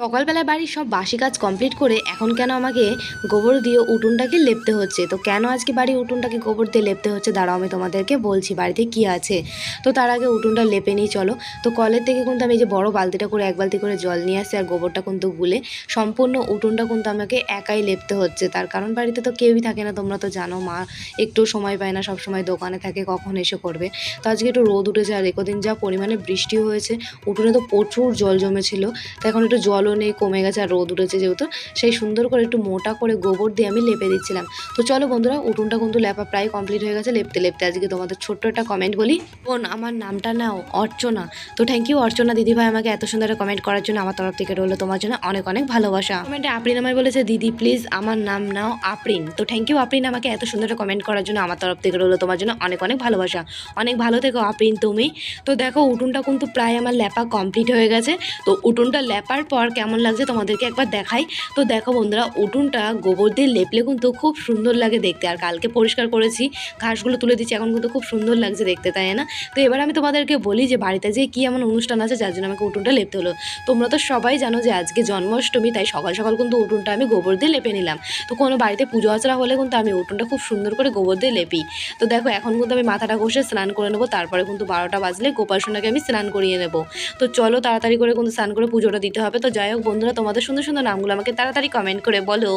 সকালবেলা বাড়ির সব বাসি কাজ কমপ্লিট করে এখন কেন আমাকে গোবর দিয়ে উঠোনটাকে লেপতে হচ্ছে? তো কেন আজকে বাড়ির উঠোনটাকে গোবর দিয়ে লেপতে হচ্ছে? দাঁড়াও, আমি তোমাদেরকে বলছি, বাড়িতে কি আছে? তো তার আগে উঠোনটা লেপে নিই, চলো। তো কলের থেকে কিন্তু আমি এই যে বড় বালতিটা করে এক বালতি করে জল নিয়ে আসি আর গোবরটা কিন্তু গুলে সম্পূর্ণ উঠোনটা কিন্তু আমাকে একাই লেপতে হচ্ছে। তার কারণ বাড়িতে তো কেউই থাকে না, তোমরা তো জানো, মা একটু সময় পায় না সব সময় দোকানে থাকে, কখন এসে করবে। তো আজকে একটু রোদ উঠেছে, আর একদিন যা পরিমাণে বৃষ্টিও হয়েছে, উঠোনে তো প্রচুর জল জমেছিল। তো এখন একটু জলও নেই, কমে গেছে আর রোদ উঠেছে যেহেতু, সেই সুন্দর করে একটু মোটা করে গোবর দিয়ে আমি লেপে দিচ্ছিলাম। তো চলো বন্ধুরা, উঠোনটা কিন্তু লেপা প্রায় কমপ্লিট হয়ে গেছে, লেপতে লেপতে আজকে তোমাদের ছোট্ট একটা কমেন্ট বলি। বোন, আমার নামটা নাও অর্চনা। তো থ্যাংক ইউ অর্চনা দিদিভাই আমাকে এত সুন্দর কমেন্ট করার জন্য আমার তরফ থেকে রইল। তোমার জন্য অনেক অনেক ভালোবাসা। কমেন্টে আপ্রিন আমায় বলেছে, দিদি প্লিজ আমার নাম নাও আপ্রিন। তো থ্যাংক ইউ আপ্রিন আমাকে এত সুন্দর কমেন্ট করার জন্য আমার তরফ থেকে রইল। তোমার জন্য অনেক অনেক ভালোবাসা। অনেক ভালো থেকো আপ্রিন তুমি। তো দেখো, উঠোনটা কিন্তু প্রায় আমার লেপা কমপ্লিট হয়ে গেছে। তো উঠোনটা লেপার পর কেমন লাগছে তোমাদেরকে একবার দেখাই। তো দেখো বন্ধুরা, উঠোনটা গোবর দিয়ে লেপলে কিন্তু খুব সুন্দর লাগে দেখতে। আর কালকে পরিষ্কার করেছি, ঘাসগুলো তুলে দিচ্ছি এখন কিন্তু খুব সুন্দর লাগছে দেখতে, তাই না? তো এবার আমি তোমাদেরকে বলি যে বাড়িতে যে কী এমন অনুষ্ঠান আছে, যার জন্য আমাকে উঠোনটা লেপতে হলো। তোমরা তো সবাই জানো যে আজকে জন্মাষ্টমী, তাই সকাল সকাল কিন্তু উঠোনটা আমি গোবর দিয়ে লেপে নিলাম। তো কোনো বাড়িতে পুজো আচরা হলে কিন্তু আমি উঠোনটা খুব সুন্দর করে গোবর দিয়ে লেপি। তো দেখো, এখন কিন্তু আমি মাথাটা ঘষে স্নান করে নেব, তারপরে কিন্তু বারোটা বাজলে গোপাল সোনাকে আমি স্নান করিয়ে নেব। তো চলো তাড়াতাড়ি করে কিন্তু স্নান করে পুজোটা দিতে হবে। তো যাই হোক বন্ধুরা তোমাদের সুন্দর সুন্দর নামগুলো আমাকে তাড়াতাড়ি কমেন্ট করে বলো।